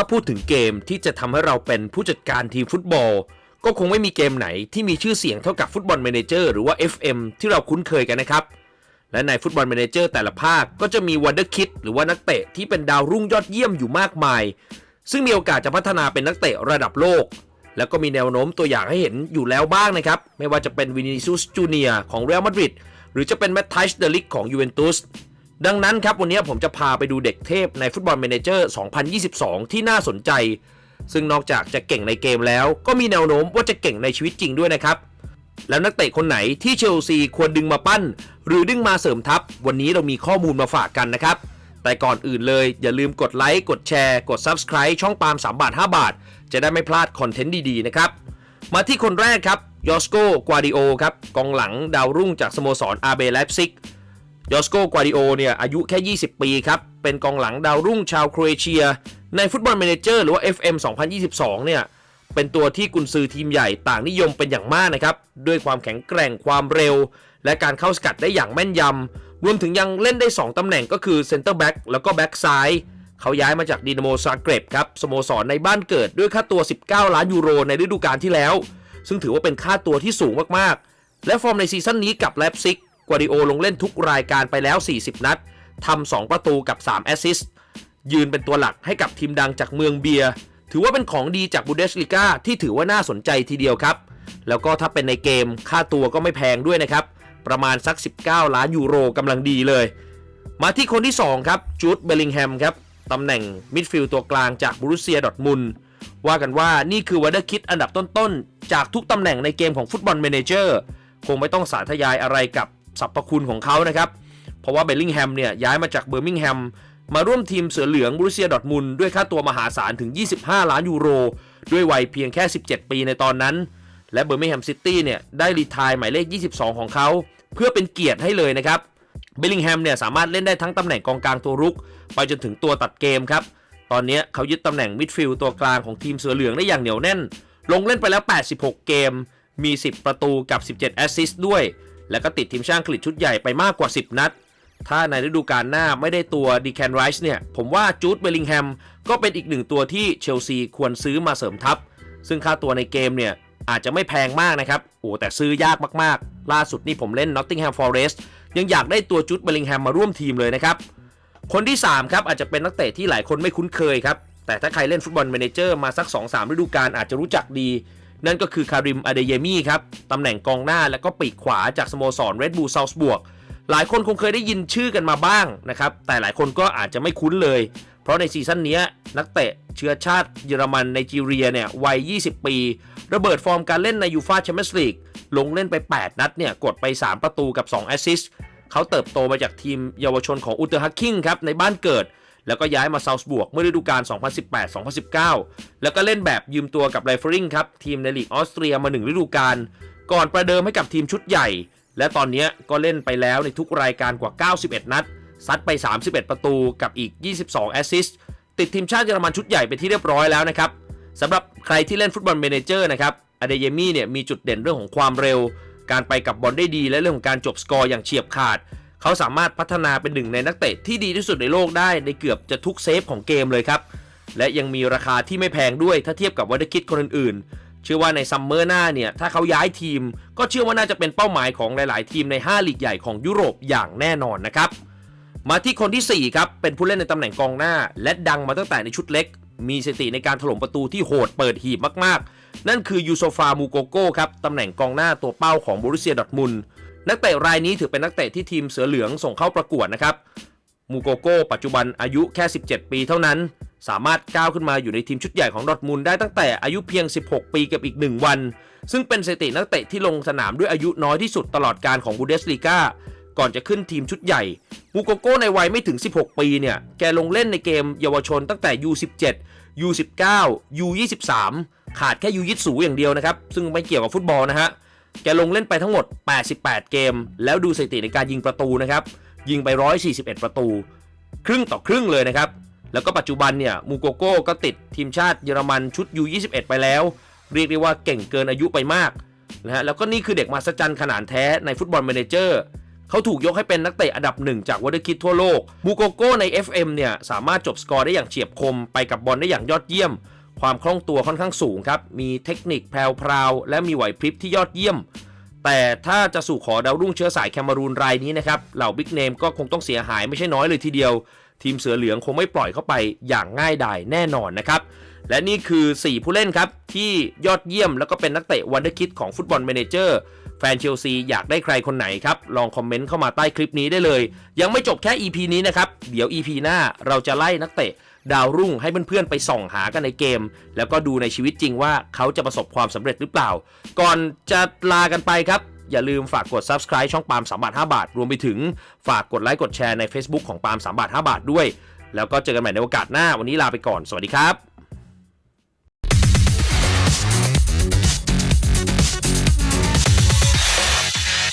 ถ้าพูดถึงเกมที่จะทำให้เราเป็นผู้จัดการทีมฟุตบอล ก็คงไม่มีเกมไหนที่มีชื่อเสียงเท่ากับฟุตบอล a ม a เจอร์หรือว่า FM ที่เราคุ้นเคยกันนะครับ และในฟุตบอล a ม a เจอร์แต่ละภาคก็จะมีวันเดอร์คิดหรือว่านักเตะที่เป็นดาวรุ่งยอดเยี่ยมอยู่มากมาย ซึ่งมีโอกาสจะพัฒนาเป็นนักเตะระดับโลก แล้วก็มีแนวโน้มตัวอย่างให้เห็นอยู่แล้วบ้างนะครับไม่ว่าจะเป็นวินิซุสจูเนียของเรอัลมาดริดหรือจะเป็นแมตติชเดลิกของยูเวนตุส ดังนั้นครับวันนี้ผมจะพาไปดูเด็กเทพในฟุตบอลเมเนเจอร์ 2022 ที่น่าสนใจ ซึ่งนอกจากจะเก่งในเกมแล้ว ก็มีแนวโน้มว่าจะเก่งในชีวิตจริงด้วยนะครับ แล้วนักเตะคนไหนที่เชลซีควรดึงมาปั้น หรือดึงมาเสริมทัพ วันนี้เรามีข้อมูลมาฝากกันนะครับ แต่ก่อนอื่นเลย อย่าลืมกดไลค์กดแชร์กด Subscribe ช่องปาล์ม3บาท 5 บาท จะได้ไม่พลาดคอนเทนต์ดีๆนะครับมาที่คนแรกครับยอสโก กวาดิโอครับกองหลังดาวรุ่งจากสโมสรอาเบไลฟ์ซิก ยอสโกกวาดิโอเนี่ยอายุแค่ 20 ปีครับ เป็นกองหลังดาวรุ่งชาวโครเอเชีย ในฟุตบอล a ม a เจอร์หรือว่า FM 2022 เนี่ย เป็นตัวที่กุนซือทีมใหญ่ต่างนิยมเป็นอย่างมากนะครับ ด้วยความแข็งแกร่งความเร็ว และการเข้าสกัดได้อย่างแม่นยำ รวมถึงยังเล่นได้ 2ตำแหน่งก็คือเซนเตอร์แบ็กแล้วก็แบ็กซ้ายเขาย้ายมาจากดินาโมซาเกร็บครับสโมสรในบ้านเกิดด้วยค่าตัว 19 ล้านยูโรในฤดูกาลที่แล้ว ซึ่งถือว่าเป็นค่าตัวที่สูงมากๆ และฟอร์มในซีซั่นนี้กับแลปซิก กวาดิโอลงเล่นทุกรายการไปแล้ว 40 นัดทำ2ประตูกับ 3 แอสซิสต์ยืนเป็นตัวหลักให้กับทีมดังจากเมืองเบียร์ถือว่าเป็นของดีจากบูเดสลิก้าที่ถือว่าน่าสนใจทีเดียวครับ แล้วก็ถ้าเป็นในเกมค่าตัวก็ไม่แพงด้วยนะครับ ประมาณสัก 19 ล้านยูโรกำลังดีเลย มาที่คนที่ 2 ครับจูดเบลลิงแฮมครับตำแหน่งมิดฟิลด์ตัวกลางจากบรูเซียดอร์ทมุนว่ากันว่านี่คือวัเดอร์คิดอันดับต้นๆ จากทุกตำแหน่งในเกมของฟุตบอลเมเนเจอร์ คงไม่ต้องสาธยายอะไรกับ สรรพคุณของเขานะครับ เพราะว่าเบลลิงแฮมเนี่ยย้ายมาจากเบอร์มิงแฮมมาร่วมทีมเสือเหลืองบรูเซียดอทมุนด้วยค่าตัวมหาศาลถึง 25 ล้านยูโร ด้วยวัยเพียงแค่ 17 ปีในตอนนั้น และเบอร์มิงแฮมซิตี้เนี่ยได้รีทายหมายเลข 22 ของเขาเพื่อเป็นเกียรติให้เลยนะครับเบลลิงแฮมเนี่ยสามารถเล่นได้ทั้งตำแหน่งกองกลางตัวรุก ไปจนถึงตัวตัดเกมครับ ตอนนี้เขายึดตำแหน่งมิดฟิลด์ตัวกลางของทีมเสือเหลืองได้อย่างเหนียวแน่น ลงเล่นไปแล้ว 86 เกม มี 10 ประตูกับ 17 แอสซิสต์ด้วย แล้วก็ติดทีมชาติอังกฤษชุดใหญ่ไปมากกว่า 10 นัด ถ้าในฤดูกาลหน้าไม่ได้ตัวดีแคนไรส์เนี่ย ผมว่าจูดเบลลิงแฮมก็เป็นอีกหนึ่งตัวที่เชลซีควรซื้อมาเสริมทัพ ซึ่งค่าตัวในเกมเนี่ยอาจจะไม่แพงมากนะครับ โอ้แต่ซื้อยากมากๆ ล่าสุดนี่ผมเล่น Nottingham Forest ยังอยากได้ตัวจูดเบลลิงแฮมมาร่วมทีมเลยนะครับ คนที่ 3 ครับ อาจจะเป็นนักเตะที่หลายคนไม่คุ้นเคยครับ แต่ถ้าใครเล่นฟุตบอลเมเนเจอร์มาสัก 2-3ฤดูกาลอาจจะรู้จักดี นั่นก็คือคาริมอเดเยมี่ครับตำแหน่งกองหน้าและก็ปีกขวาจากสโมสรเรดบูลซา l ส์บวกหลายคนคงเคยได้ยินชื่อกันมาบ้างนะครับ แต่หลายคนก็อาจจะไม่คุ้นเลย เพราะในซีซั่นนี้นักเตะเชื้อชาติเยอรมันไนจีเรียเนี่ยวัย 20 ปี ระเบิดฟอร์มการเล่นในยูฟาแชมเปี้ยนส์ลีกลงเล่นไป 8 นัดเนี่ยกดไป 3 ประตูกับ 2 แอสซิสต์เขาเติบโตมาจากทีมเยาวชนของอุตเตอร์ฮักคิงครับในบ้านเกิด แล้วก็ย้ายมาซาส์บวกเมื่อฤดูกาล 2018-2019 แล้วก็เล่นแบบยืมตัวกับไรฟริงครับ ทีมในลีกออสเตรียมา1ฤดูกาล ก่อนประเดิมให้กับทีมชุดใหญ่ และตอนนี้ก็เล่นไปแล้วในทุกรายการกว่า 91 นัด ซัดไป 31 ประตูกับอีก 22 แอสซิสต์ติดทีมชาติเยอรมันชุดใหญ่ไปที่เรียบร้อยแล้วนะครับสำหรับใครที่เล่นฟุตบอลเมเนเจอร์นะครับอเดเยมี่เนี่ยมีจุดเด่นเรื่องของความเร็ว การไปกับบอลได้ดีและเรื่องของการจบสกอร์อย่างเฉียบขาด เขาสามารถพัฒนาเป็นหนึ่งในนักเตะที่ดีที่สุดในโลกได้ในเกือบจะทุกเซฟของเกมเลยครับ และยังมีราคาที่ไม่แพงด้วยถ้าเทียบกับวัตคิดคนอื่นๆ เชื่อว่าในซัมเมอร์หน้าเนี่ยถ้าเขาย้ายทีม ก็เชื่อว่าน่าจะเป็นเป้าหมายของหลาย ๆ ทีมใน 5 ลีกใหญ่ของยุโรปอย่างแน่นอนนะครับ มาที่คนที่ 4 ครับ เป็นผู้เล่นในตำแหน่งกองหน้า และดังมาตั้งแต่ในชุดเล็ก มีสติในการถล่มประตูที่โหดเปิดหีบมาก ๆ นั่นคือยูโซฟามูโกโก้ครับตำแหน่งกองหน้าตัวเป้าของบรูเซียดอทมุน นักเตะรายนี้ถือเป็นนักเตะที่ทีมเสือเหลืองส่งเข้าประกวดนะครับ มูโกโก้ปัจจุบันอายุแค่ 17 ปีเท่านั้น สามารถก้าวขึ้นมาอยู่ในทีมชุดใหญ่ของดอร์ทมุนด์ได้ตั้งแต่อายุเพียง 16 ปีกับอีก 1 วัน ซึ่งเป็นสถิตินักเตะที่ลงสนามด้วยอายุน้อยที่สุดตลอดการของบูเดสลีกาก่อนจะขึ้นทีมชุดใหญ่ มูโกโก้ในวัยไม่ถึง 16 ปีเนี่ย แกลงเล่นในเกมเยาวชนตั้งแต่ U17 U19 U23 ขาดแค่ U ยิสูอย่างเดียวนะครับ ซึ่งไม่เกี่ยวกับฟุตบอลนะฮะ แกลงเล่นไปทั้งหมด 88 เกม แล้วดูสถิติในการยิงประตูนะครับ ยิงไป 141 ประตู ครึ่งต่อครึ่งเลยนะครับ แล้วก็ปัจจุบันเนี่ยมูโกโก้ก็ติดทีมชาติเยอรมันชุด U21 ไปแล้ว เรียกได้ว่าเก่งเกินอายุไปมากนะฮะแล้วก็นี่คือเด็กมาสจันขนาดแท้ในฟุตบอลเมเนเจอร์เขาถูกยกให้เป็นนักเตะอันดับหนึ่งจากวอเตอร์คิดทั่วโลกมูโกโก้ใน FM เนี่ยสามารถจบสกอร์ได้อย่างเฉียบคมไปกับบอลได้อย่างยอดเยี่ยม ความคล่องตัวค่อนข้างสูงครับ มีเทคนิคแพรวๆและมีไหวพริบที่ยอดเยี่ยม แต่ถ้าจะสู่ขอดาวรุ่งเชื้อสายแคนารูนรายนี้นะครับเหล่าบิ๊กเนมก็คงต้องเสียหายไม่ใช่น้อยเลยทีเดียว ทีมเสือเหลืองคงไม่ปล่อยเข้าไปอย่างง่ายดายแน่นอนนะครับและนี่คือ 4 ผู้เล่นครับที่ยอดเยี่ยมแล้วก็เป็นนักเตะวันเดอร์คิดของฟุตบอลเมนเจอร์แฟนเชลซีอยากได้ใครคนไหนครับ ลองคอมเมนต์เข้ามาใต้คลิปนี้ได้เลย ยังไม่จบแค่ EP นี้นะครับ เดี๋ยว EP หน้าเราจะไล่นักเตะ ดาวรุ่งให้เพื่อนๆไปส่องหากันในเกม แล้วก็ดูในชีวิตจริงว่าเขาจะประสบความสำเร็จหรือเปล่า ก่อนจะลากันไปครับอย่าลืมฝากกด subscribe ช่องปาล์ม3บาท5บาท รวมไปถึงฝากกดไลค์กดแชร์ใน Facebook ของปาล์ม3บาท5บาทด้วย แล้วก็เจอกันใหม่ในโอกาสหน้า วันนี้ลาไปก่อน สวัสดีครับ